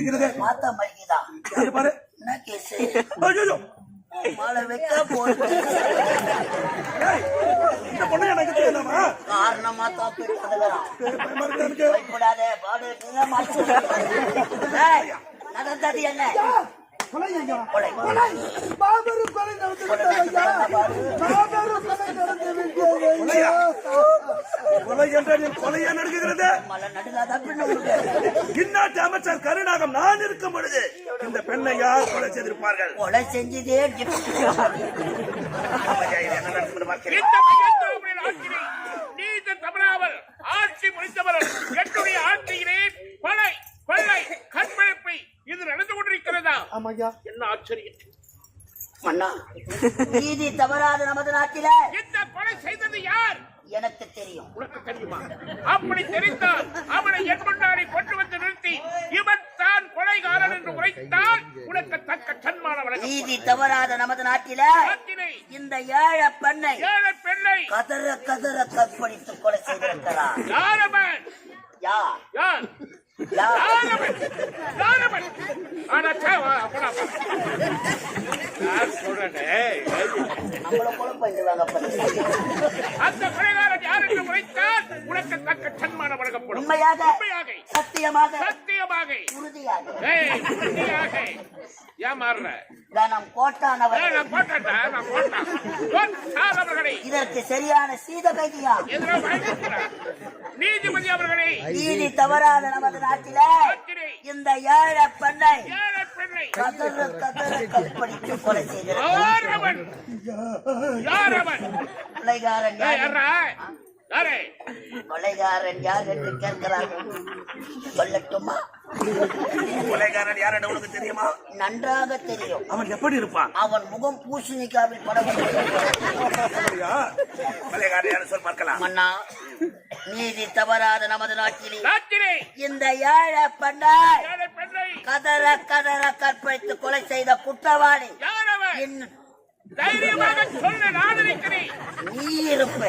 கொண்டிருக்கிறது மாத்தா மடிக்குதா யாரு பாரு. என்ன கேஸ் ஐயோ மாலை வைக்க போறது இந்த பொண்ணை எனக்கு தெரியலாமா காரணமா தப்பு பாடு நடந்தது என்ன? கொலை. மாபெரும் கொலை நடந்து விட்டது ஐயா மாபெரும் கொலை நடந்து விட்டது? கொலை என்ற நீ கொலையா நடக்குகிறது இந்நாட்டு அமைச்சர் கருணாகம் நான் இருக்கும் பொழுது இந்த பெண்ணை யார் கொலை செய்திருப்பார்கள்? கொலை செஞ்சதே ஐயா, ஆட்சி முடித்தவர் என்னுடைய ஆட்சியிலே கொலை கொள்ளை கற்பழிப்பு இது நடந்து கொண்டிருக்கிறதா? ஆமாய்யா. என்ன ஆச்சரியம். மன்னா நீதி தவறாத நமது நாட்டில. இந்த கொலை செய்தது யார்? எனக்கு தெரியும். உனக்கு தெரியுமா? அப்படி தெரிந்தால் அவனை என் முன்னாடி கொண்டு வந்து நிறுத்தி இவன் தான் கொலைகாரன் என்று உரைத்தால் உனக்கு தக்க சன்மான நீதி தவறாத நமது நாட்டில. இந்த ஏழை பெண்ணை ஏழை பெண்ணை கதற கதற கற்பழித்து கொலை செய்திருக்கிறார். யாரவன் யார் யார் யார். யார்? அந்த கொலைகாரன் யார் என்று உரைத்தால் உனக்கு தக்க சன்மானம் வழங்கப்படும் உண்மையாக உண்மையாக சத்தியமாக சத்தியமாக. உறுதியாக. உறுதியாக. ஏமாறுற. கனம் இதற்கு சரியான சீத வாழ்ந்திருக்கிறார். நீதிபதி அவர்களை. நீதி தவறாத நமது நாட்டில இந்த ஏழை பெண்ணை கதற கதற கற்பழித்து கொலை செய்திருக்கிறார் கொலைகாரன் யார் என்று கேட்கிறார்கள். சொல்லட்டுமா? கொலைகாரன் யார் என்று உனக்கு தெரியுமா? நன்றாக தெரியும். அவன் எப்படி இருப்பான்? அவன் முகம் பூசணிக்காவில் படம்? கொலைகாரன் யாரு சொல் பார்க்கலாம். மன்னா நீதி தவறாத நமது நாட்டிலே இந்த ஏழை பெண்ணை கதற கதற கற்பழித்து கொலை செய்த குற்றவாளி இன்னும் தைரியமாக சொல்ல நான் இருக்கிறேன் நீ இருப்ப.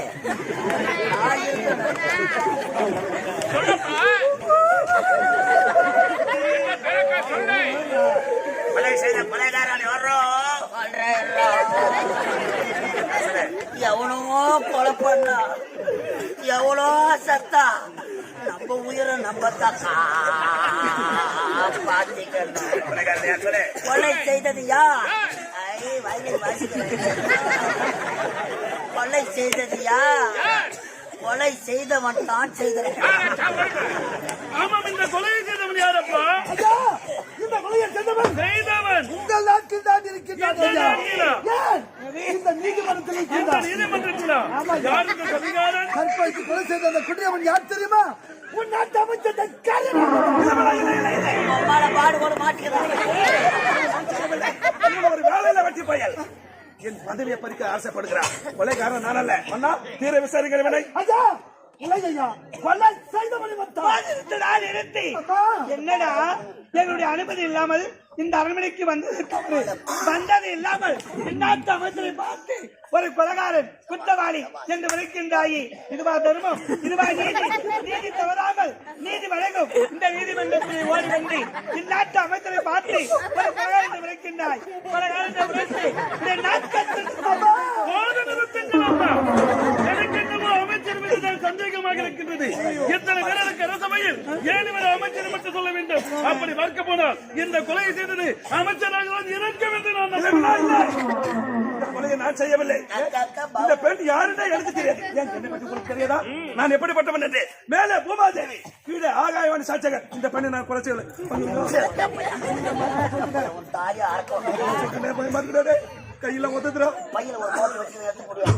கொலை செய்த கொலைகாரன் யாரோ எவனோ கொலை பண்ணா? எவ்வளோ சத்தா? நம்ம உயிரை நம்ம தான் பாத்திக்கணும் கொலை செய்தது யார்? வயலில் வாசிக்கிறேன். கொலை செய்தது யார் கொலை செய்தவன் தான் செய்திருக்கிறான் ஆமாம் இந்த கொலையை செய்தவன் யாரப்பா? இந்த கொலையை சென்றவன் செய்தவன். உங்கள் நாட்டில் தான்? ஏன்? இந்த நீதிமன்றத்தில் இந்த இருக்கின்றான். நீதிமன்றத்திலா? ஆமாம். யார் இந்த கொலைகாரன் கற்பழித்து கொலை செய்த அந்த குடியவன் யார் தெரியுமா? உன் நாட்டு அமைச்சர் உம்மால பாடுபட மாட்டேங்கிறான் இவன் ஒரு வேலையில வெட்டி பயல் என் பதவியை பறிக்க ஆசைப்படுகிறார். கொலைகாரன் நான் அல்ல. அண்ணா தீர விசாரிக்கிற கொலை செய்தவனை வந்தான் நிறுத்தி. என்னடா? எங்களுடைய அனுமதி இல்லாமல் இந்த அரண்மனைக்கு வந்தது தவறு வந்தது இல்லாமல் அமைச்சரை பார்த்து ஒரு கொலகாரன் குற்றவாளி என்று விளக்கின்றாயே. இதுவா தர்மம்? இதுவா நீதி? நீதி தவறாமல் நீதி வழங்கும் இந்த நீதிமன்றத்தில் ஓடி வந்து இந்நாட்டு அமைச்சரை பார்த்து ஒரு கொலகாரன் விளக்கின்றாய். கொலகாரன் விளக்கி இந்த நாட்கள் தான் சந்தேகமாக இருக்கின்றது இத்தனை பேருக்கு அரசவையில் ஏன் இவர் அமைச்சர் மட்டும் சொல்ல வேண்டும். அப்படி பார்க்க போனால் இந்த கொலையை செய்தது அமைச்சராக இறக்கம் என்று நான் கொலையை நான் செய்யவில்லை. இந்த பெண் யாருன்னா எனக்கு தெரியாது? தெரியாதா நான் எப்படிப்பட்டவன் என்று. மேலே பூமாதேவி கீழே ஆகாயவாணி சாட்சகர் இந்த பெண்ணை நான் கொலை செய்யவில்லை. கையில ஒத்துக்கிறா பையில ஒரு கோட்டை வச்சு எடுத்து முடியும்.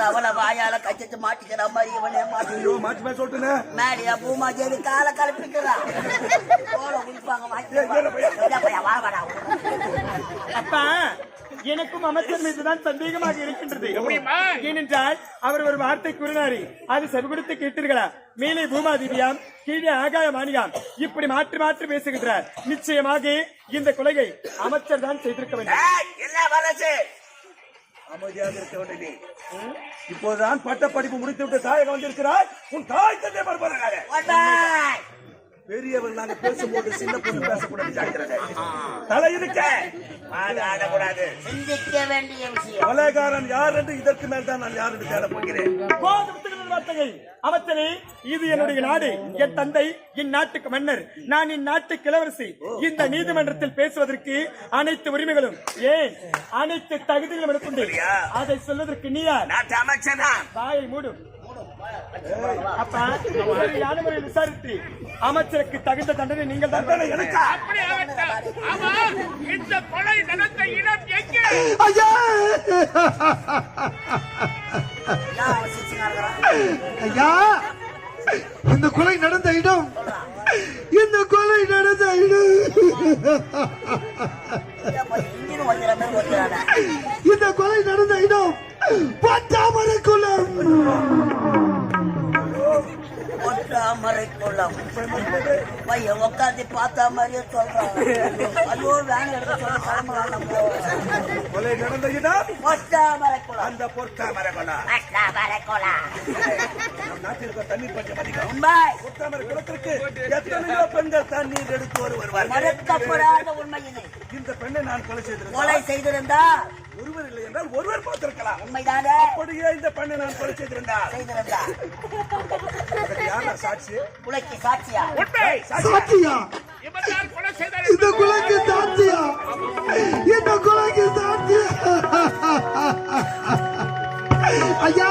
தவளை வாயால கச்சிட்டு மாட்டிக்கிற மாதிரி இவனே மாட்டி. ஐயோ மாற்றி மேல சொல்லிட்டுனே. மேடியா பூமா ஜெடி காலை கலப்பிக்கிறா. தோலை உரிப்பாங்க வாங்கி வாடா. அப்பா. எனக்கும் அமைச்சர் மீதுதான் சந்தேகமாக இருக்கின்றது? ஏனென்றால் அவர் ஒரு வார்த்தை கூறினாரு. அது செவிகொடுத்து கேட்டீர்களா? மேலே பூமாதேவியாம் கீழே ஆகாய மாணியாம் இப்படி மாற்றி மாற்றி பேசுகின்றார். நிச்சயமாக இந்த கொலையை அமைச்சர் தான் செய்திருக்க வேண்டும். அமைதியாக இருக்க வேண்டும் நீ. இப்போதுதான் பட்ட படிப்பு முடித்து விட்டு தாயகம் வந்திருக்கிறாய். உன் தாய் தந்தை பெரியவர் நாங்க பேசும்போது சின்ன பொண்ணு பேசக்கூடாது ஜாக்கிரதை தலை இருக்க ஆட ஆடக்கூடாது. சிந்திக்க வேண்டிய விஷயம். கொலைகாரன் யார் என்று இதற்கு மேல் தான் நான் யார் என்று தேட போகிறேன் அமைச்சரே இது என்னுடைய நாடு என் தந்தை இந்நாட்டுக்கு மன்னர். நான் இந்நாட்டு கிழவரசி. இந்த நீதிமன்றத்தில் பேசுவதற்கு அனைத்து உரிமைகளும் ஏன்? அனைத்து தகுதிகளும் எனக்கு அதை சொல்வதற்கு நீ யார்? அமைச்சர் வாயை மூடும் அப்ப ஒரு முறையில் விசாரித்து அமைச்சருக்கு தகுந்த தண்டனை நீங்கள் தான் எனக்கு இந்த கொலை நடந்த இடம் எங்கே ஐயா ஐயா இந்த கொலை நடந்த இடம் இந்த கொலை நடந்த இடம் இந்த கொலை நடந்த இடம் பட்டாமரை குளம். ஒட்டாமரை குளம். பையன் உட்காந்து பார்த்தா மாதிரியே சொல்றான். ஐயோ வேன் சொல்ல கிளம்பலாம் கொலை குளம் அந்த ஒட்டாமரை குளம் நம் நாட்டிற்கு தண்ணீர் பஞ்சம் அதிகம். உண்மை. பொற்காமரை குளத்திற்கு எத்தனையோ பெண்கள் தண்ணீர் எடுத்து ஒரு வருவார்கள் மறுக்கப்படாத உண்மை இது இந்த பெண்ணை நான் கொலை கொலை செய்திருந்தேன் செய்திருந்தா ஒருவர் இல்லை என்றால் ஒருவர் பார்த்திருக்கலாம். உண்மைதானே? அப்படியே இந்த பெண்ணை நான் கொலை செய்திருந்தால் செய்திருந்தா. இதற்கு யார் நான் சாட்சி. உலக்கி சாட்சியா? உண்மை. சாட்சியா? இந்த கொலைக்கு சாட்சியா? இந்த கொலைக்கு சாட்சியா? ஐயா!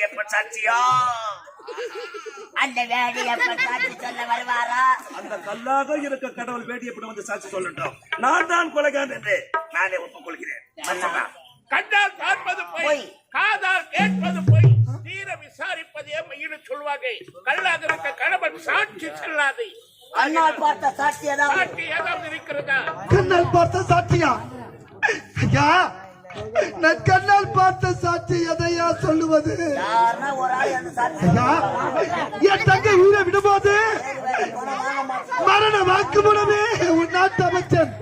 வேண்டிய சாட்சியா அந்த சாட்சி சொல்ல வருவாரா? அந்த கல்லாக இருக்க கடவுள் வேண்டியப்படும் வந்து சாட்சி சொல்லட்டும் நான் தான் கொலைகாரன் என்று நானே ஒப்புக்கொள்கிறேன். கண்டால் பார்ப்பது பொய். காதால் கேட்பது பொய் தீர விசாரிப்பது எம்மையின்னு சொல்வாங்க கல்லாக இருக்க கணவன் சாட்சி செல்லாது. அண்ணால் பார்த்த சாட்சியதான் சாட்சி ஏதாவது இருக்கிறதா? கண்ணால் பார்த்த சாட்சியா? ஐயா நான் கண்ணால் பார்த்த சாட்சி எதையா சொல்லுவது? யாருன்னா ஒரு ஆள் அந்த சாட்சி ஐயா என் தங்கை உயிரை விடும்போது? மரண வாக்குமூலமே உன் நாட்டு அமைச்சன்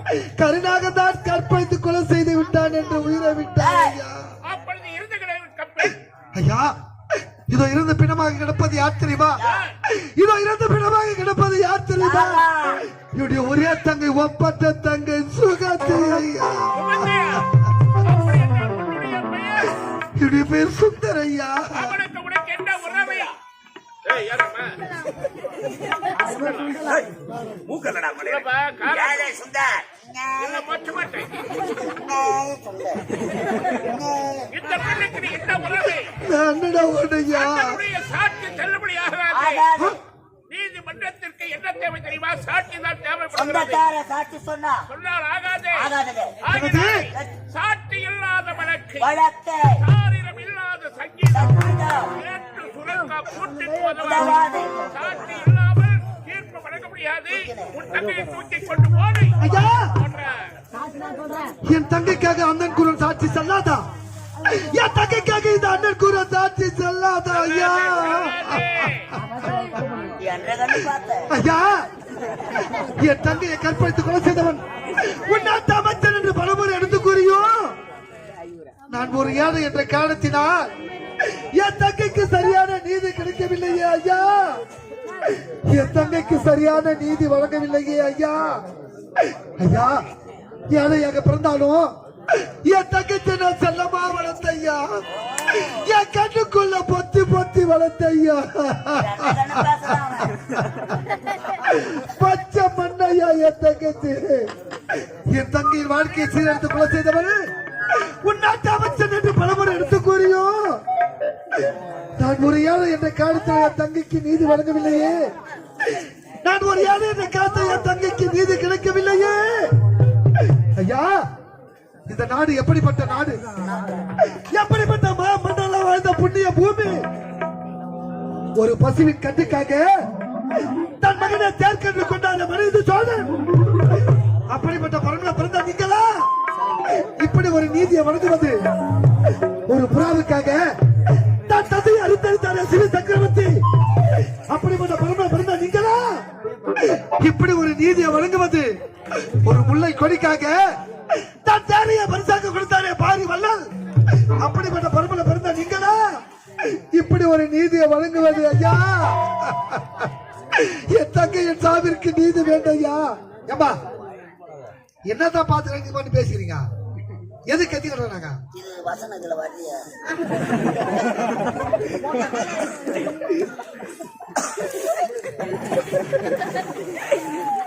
கருணாகதான் கற்பழித்து கொலை செய்து விட்டான் என்று உயிரை விட்டான் ஐயா. இருந்து இதோ இறந்த பிணமாக கிடப்பது யார் தெரியுமா? இதோ இறந்த பிணமாக கிடப்பது யார் தெரியுமா? என்னுடைய ஒரே தங்கை ஒப்பற்ற தங்கை. சாட்சி செல்லுபடியாகாது ஆகாது. நீதிமன்றத்திற்கு என்ன தேவை தெரியுமா? சாட்சி தான் தேவைப்படுகிறது. சாட்சி சொன்னா சொன்னால் ஆகாது. சாட்சி இல்லாத வழக்கு. வழக்கை. சாரிரம் இல்லாத சங்கீதம். ஏற்று சுரங்க கூட்டிட்டு சாட்சி முடியாது. உன் தங்கையை தூக்கி கொண்டு போடு. ஐயா! போன்ற என் தங்கைக்காக அண்ணன் குரல் சாட்சி செல்லாதா? என் தங்கைக்காக இந்த அண்ணன் குரல் சாட்சி செல்லாதா ஐயா? ஐயா! என் தங்கையை கற்பழித்து கொலை செய்தவன் உன் நாட்டு அமைச்சர் என்று பலமுறை எடுத்து கூறியோ? நான் ஒரு ஏழை என்ற காரணத்தினால் என் தங்கைக்கு சரியான நீதி கிடைக்கவில்லையே ஐயா! என் தங்கைக்கு சரியான நீதி வழங்கவில்லையே ஐயா. ஐயா ஏழையாக பிறந்தாலும் என் தங்கத்தை நான் செல்லமா வளர்த்த ஐயா. என் கண்ணுக்குள்ள பொத்தி பொத்தி வளர்த்த ஐயா. பச்சை மண்ணையா என் தங்கச்சி. என் தங்கையின் வாழ்க்கையை சீரழித்து கொலை செய்தவர் உன்னாட்டு அமைச்சர் என்று பலமுறை என்ற காலத்தில் என் தங்கைக்கு நீதி வழங்கவில்லையே? நான் ஒரு ஏழை என்ற காலத்தில் என் தங்கைக்கு நீதி கிடைக்கவில்லையே? ஐயா இந்த நாடு எப்படிப்பட்ட நாடு? எப்படிப்பட்ட மண்டலம் வாழ்ந்த புண்ணிய பூமி? ஒரு பசுவின் கட்டுக்காக தன் மகனை தேர்க்கென்று கொண்டாட மனித சோழன். அப்படிப்பட்ட பரம்பரை பிறந்த நீங்களா? இப்படி ஒரு நீதியை வழங்குவது ஒரு புறாவுக்காக தன் தந்தை அறுத்தெடுத்தார சிவ சக்கரவர்த்தி? அப்படிப்பட்ட பரம்பரை பிறந்த நீங்களா? இப்படி ஒரு நீதியை வழங்குவது ஒரு முல்லை கொடிக்காக தான் தேவையை பரிசாக கொடுத்தாரே பாரி வல்லல் அப்படிப்பட்ட பரம்பரை பிறந்த நீங்களா? இப்படி ஒரு நீதியை வழங்குவது ஐயா. என் தங்கையின் சாவிற்கு நீதி வேண்டும் ஐயா. ஏம்பா என்னதான் பார்த்து ரெண்டு பண்ணி பேசுறீங்க? எது கத்திக்கிறோம் நாங்க இது வசனத்துல வரலையா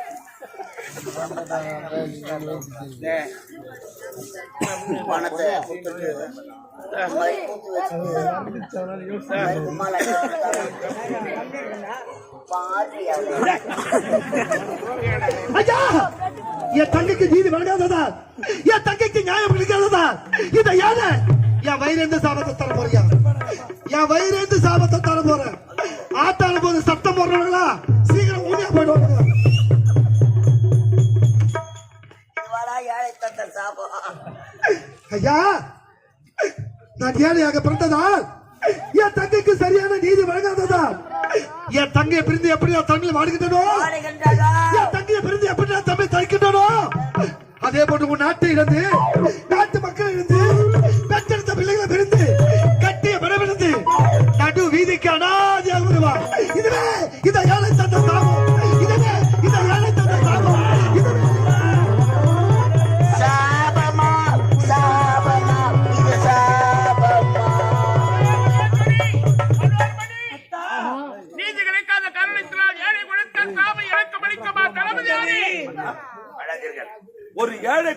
பணத்தை என் தங்கைக்கு நீதி வழங்காததா என் தங்கைக்கு நியாயம் கிடைக்காததா இந்த யானை என் வயிறு சாபத்தை தர போறியா என் வயிறு சாபத்தை தர போறேன் ஆத்தான போது சத்தம் போடுறவங்களா சீக்கிரம் ஊதியா போயிடுவாங்க ஐயா நான் ஏழையாக பிறந்ததால் என் தங்கைக்கு சரியான நீதி வழங்காததா என் தங்கையை பிரிந்து எப்படி நான் தமிழ் வாடுகின்றனோ? என் தங்கையை பிரிந்து எப்படி நான் தமிழ் தரிக்கின்றனோ? அதே போன்று உன் நாட்டை இழந்து நாட்டு மக்கள் இழந்து பெற்றெடுத்த பிள்ளைகளை பிரிந்து கட்டிய மரமிழந்து நடு வீதிக்கு அனாதியாக இதுவே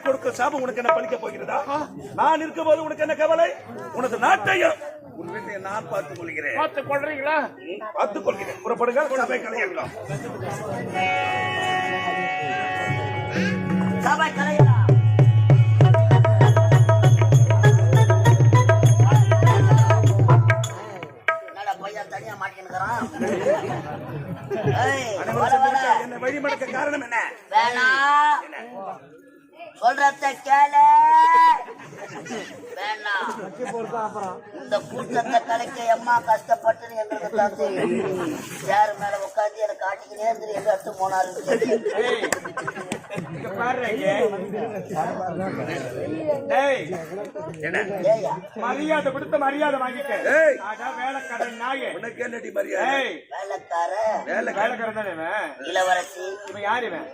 கொடுக்க சாபம் உனக்கு என்ன பலிக்க போகிறதா? நான் இருக்கும்போது உனக்கு என்ன கவலை? உனது நாட்டையும் உன் வீட்டை நான் பார்த்துக் கொள்கிறேன். பார்த்துக் கொள்றீங்களா? பார்த்துக் கொள்கிறேன். புறப்படுங்கள் சபை கலையலாம். சபை கலையலாம். என்னடா பையன் தனியா மாட்டிக்கினுக்கிறான்? ஏய், வர, வர. என்னை? சொல்றத கேள. வேண்டாம். இந்த கூட்டத்தை கலைக்க அம்மா கஷ்டப்பட்டு எங்களுக்கு தான் தெரியும் யாரு மேல உட்காந்து எனக்கு ஆட்டிக்கிட்டே இருந்து எங்க அடுத்து போனாரு? மரியாதை கொடுத்த மரியாதை வாங்கிட்டேன் வேலைக்காரன் நாய. உனக்கு என்னடி மரியாதை? வேலைக்காரன். வேலைக்காரன். தானே இளவரசி. இவன் யாரு இவன்?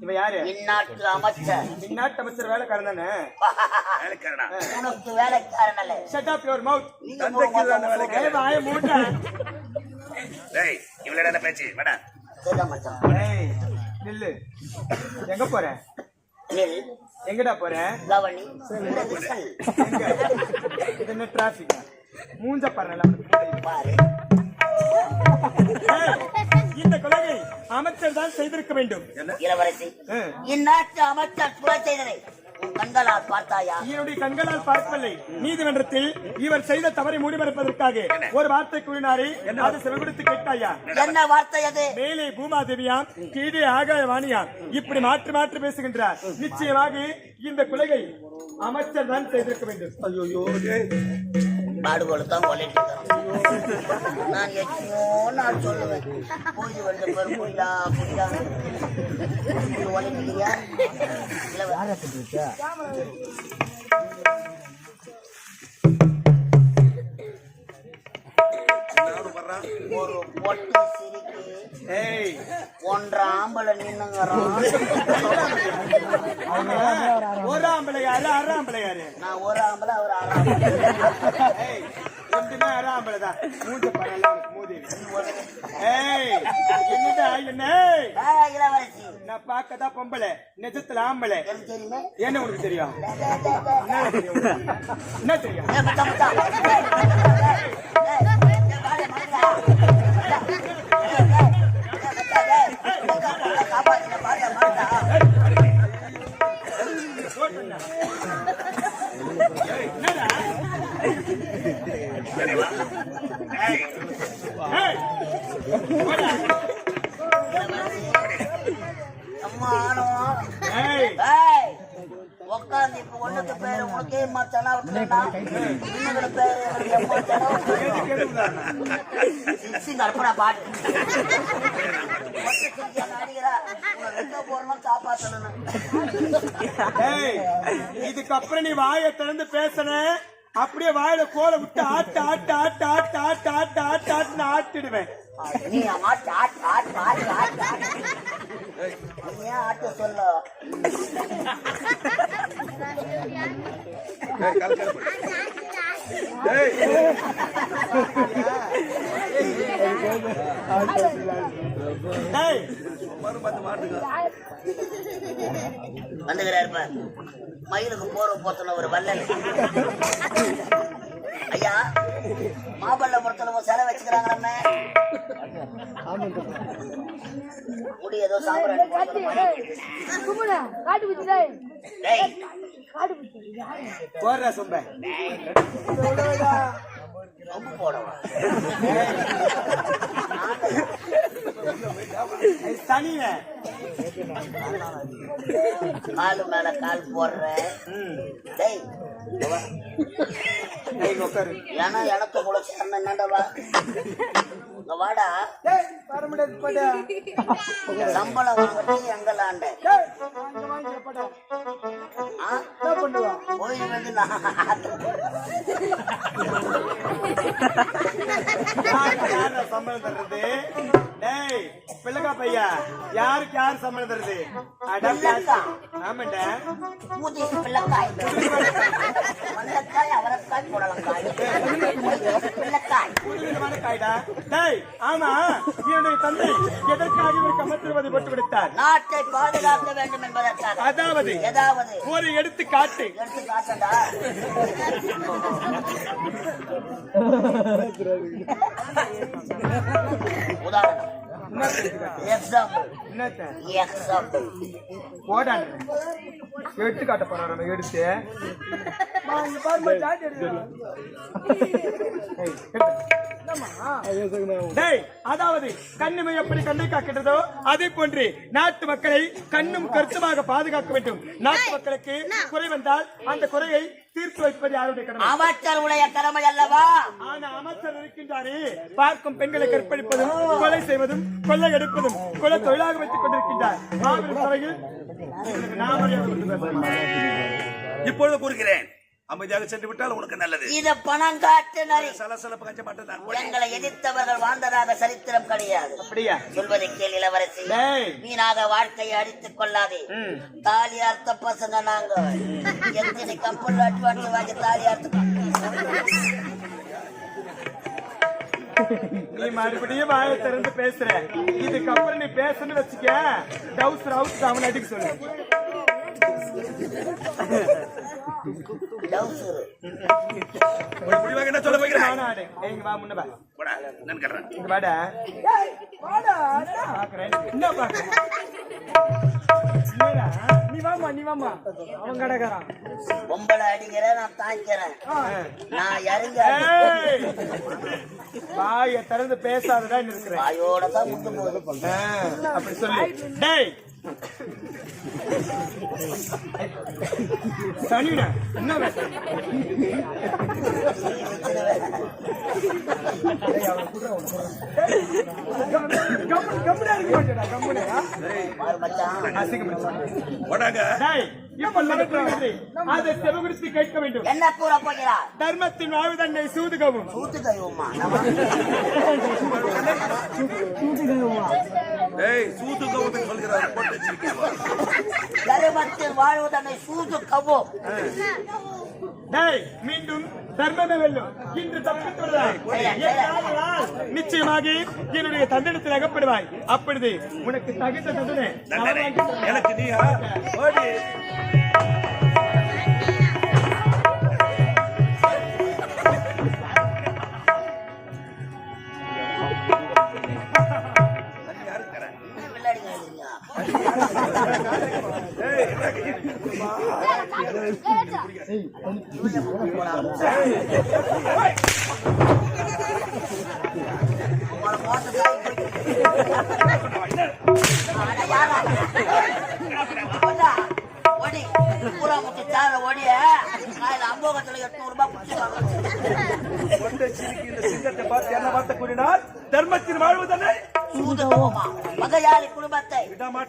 இவன் யாரு? இந்நாட்டு அமைச்சர். இந்நாட்டு அமைச்சர் வேலைக்காரன் வேலைக்காரனா? உனக்கு வேலைக்காரன் அல்ல. ஷட் அப் யுவர் மவுத் வேலைக்காரன். வாய மூட்ட. டேய் பேச்சு? வாடா. மச்சான். நில்லு. எங்க போற? நில், எங்கடா போற? கவனி, இந்த விசில். எங்க? இது என்ன மூஞ்ச பாருல பாரு. இந்த கொலையை அமைச்சர் தான் செய்திருக்க வேண்டும். இளவரசி. இந்நாட்டு அமைச்சர் கொலை செய்ததை கண்களால் பார்த்தாயா? என்னுடைய கண்களால் பார்க்கவில்லை. நீதிமன்றத்தில் இவர் செய்த தவறை மூடிமறைப்பதற்காக ஒரு வார்த்தை கூறினாரே அது செவிகொடுத்து கேட்டாயா? என்ன? வார்த்தை அது? மேலே பூமாதேவியாம் கீழே ஆகாய வாணியாம் இப்படி மாற்றி மாற்றி பேசுகின்றார். நிச்சயமாக இந்த கொலையை அமைச்சர் தான் செய்திருக்க வேண்டும். ஐயோ டேய் பாடுபோல தான் கொள்ளையிட்டு இருக்கிறோம் நான் எத்தனையோ நான் சொல்லுவேன். பூஜை வந்த பேர் புல்லா புல்லா. ஒழிக்கிறீங்க ஒரு பொட்டு ஏய் ஒன்றரை ஆம்பளை நின்னுங்கிறான் ஒரு ஆம்பளை யாரு அரை ஆம்பளை யாரு நான் ஒரு ஆம்பளை அவர் ஆறாம் ஏய் ரெண்டுமே அரை ஆம்பளை தான் மூஞ்ச பரவாயில்ல உனக்கு மூதி ஏய் என்னடா என்ன இளவரசி நான் பொம்பளை நிஜத்துல ஆம்பளை என்ன உனக்கு தெரியும் என்ன தெரியும்? என்ன தெரியும் உட்காந்து இப்ப ஒண்ணுக்கு பேரு உனக்கே மச்சானா இன்னொரு பேரு சிக்ஸி கற்பனா இதுக்கப்புறம் நீ வாயை திறந்து பேசுன. அப்படியே வாயில கோலை விட்டு ஆட்டு ஆட்டு ஆட்டு ஆட்டு ஆட்டு ஆட்டு ஆட்டு ஆட்டுன்னு ஆட்டிடுவேன். சொல்ல. வந்துகிறார் மயிலுக்கு போற போத்தன ஒரு வல்லல் ஐயா மாபல்லபுரத்துல ஒரு சிலை வச்சுக்கிறாங்க நம்ம முடி காட்டு பிடிச்சா காட்டு போடுற சொம்ப. ரொம்ப போடவா? காலு மேல கால் போடுறேன் ஏன்னா எனக்கு உங்களுக்கு சேர்ந்த என்னண்டவா இங்க வாடா. சம்பளம் வாங்கிட்டு எங்களாண்ட போய் வந்து சம்பளம் தர்றது? டேய் பிள்ளைக்கா பையா யாருக்கு யாரு சம்பளம் தருது? ஆமாண்டா பூதி பிள்ளைக்காய் மல்லக்காய் அவரக்காய் பிள்ளைக்காய் புதுவிதமான காய்டா டேய் ஆமா என்னுடைய தந்தை எதற்காக இவருக்கு அமர்த்திருவதை போட்டு விடுத்தார் நாட்டை பாதுகாக்க வேண்டும் என்பதற்காக அதாவது ஏதாவது ஒரு எடுத்து காட்டு உதாரணம். எடுத்து காட்ட போறோம் எடுத்து எடுத்து அதாவது கண்ணுமை எப்படி கண்ணை காக்கின்றதோ அதே போன்று நாட்டு மக்களை கண்ணும் கருத்துமாக பாதுகாக்க வேண்டும். நாட்டு மக்களுக்கு குறை வந்தால் அந்த குறையை தீர்த்து வைப்பது யாருடைய கடமை? அமைச்சருடைய கடமை அல்லவா? ஆனா அமைச்சர் இருக்கின்றாரே பார்க்கும் பெண்களை கற்பழிப்பதும் கொலை செய்வதும் கொள்ளை எடுப்பதும் கொலை தொழிலாக வைத்துக் கொண்டிருக்கின்றார். மாபெரும். இப்பொழுது கூறுகிறேன். அமைதியாக சென்று விட்டால் உனக்கு நல்லது. இது பணம் காட்டு நரி. சலசலப்பு கஞ்ச மட்டும்தான் எங்களை எதிர்த்தவர்கள் வாழ்ந்ததாக சரித்திரம் கிடையாது. அப்படியா? சொல்வதை கேள் இளவரசி. வீணாக வாழ்க்கையை அடித்துக் கொள்ளாதே. தாலி அர்த்த பசங்க நாங்க எத்தனை கப்பல் அட்வான்ஸ் வாங்கி தாலி அர்த்த நீ மறுபடியும் வாயை திறந்து பேசுற. இதுக்கப்புறம் நீ பேசணும்னு வச்சுக்க. டவுஸ் ரவுஸ் அவன் அடிக்க சொல்லு. என்ன சொல்ல வா முன்ன நான் கேட்கிறேன். இங்க வாடா பாக்குறேன் என்ன பாக்குறேன் என்னடா? நீ வாமா நீ வாமா அவன் கடக்காரான் பொம்பளை அடிக்கிறேன் நான் தாய்க்கிறேன் நான் இறங்க! வாயை திறந்து பேசாதடா இருக்கிறேன் வாயோட தான் முட்டு போகுது அப்படி சொல்லு டேய் சனினா என்ன இருக்க மாட்டேடா? அதை செவகுடுத்து கேட்க வேண்டும். என்ன கூற போகிறார் தர்மத்தின் வாழ்வு தன்னை சூதுகவும். கூத்து கைவுமா ஏய், சூது கவுத்துன்னு சொல்கிறார். போட்டு வச்சிருக்கியா? தருமத்தில் வாழ்வதனை சூது கவோ டேய் மீண்டும் தர்மமே வெல்லும். இன்று தப்பித்துள்ளாய் என்னாலால் நிச்சயமாக என்னுடைய தண்டனத்தில் அகப்படுவாய். அப்பொழுது உனக்கு தகுந்த தண்டனை. எனக்கு நீயா ஓடி. தர்மத்தின் வாழ்வு தானே சூது கவமா மகையாளி குடும்பத்தை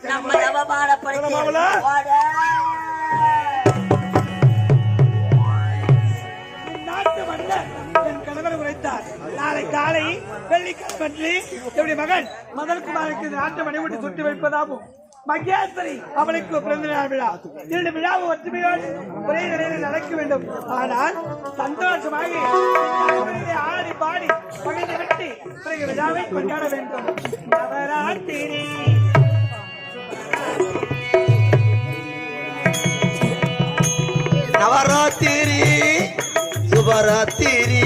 நம்ம அவமானப்படுத்தி அவளா? காலை வெள்ளிக்கிழமை என்னுடைய மகன் மதன்குமாருக்கு இந்த நாட்டு மணிமுடி சுட்டு வைப்பதாகும் மகேஸ்வரி அவளுக்கு பிறந்த நாள் விழா. இரண்டு விழாவும் ஒற்றுமையோடு ஒரே நிலையில் நடக்க வேண்டும். ஆனால் சந்தோஷமாக ஆடி பாடி பகிர்ந்து விட்டு பிறகு விழாவை கொண்டாட வேண்டும். நவராத்திரி. நவராத்திரி சுபராத்திரி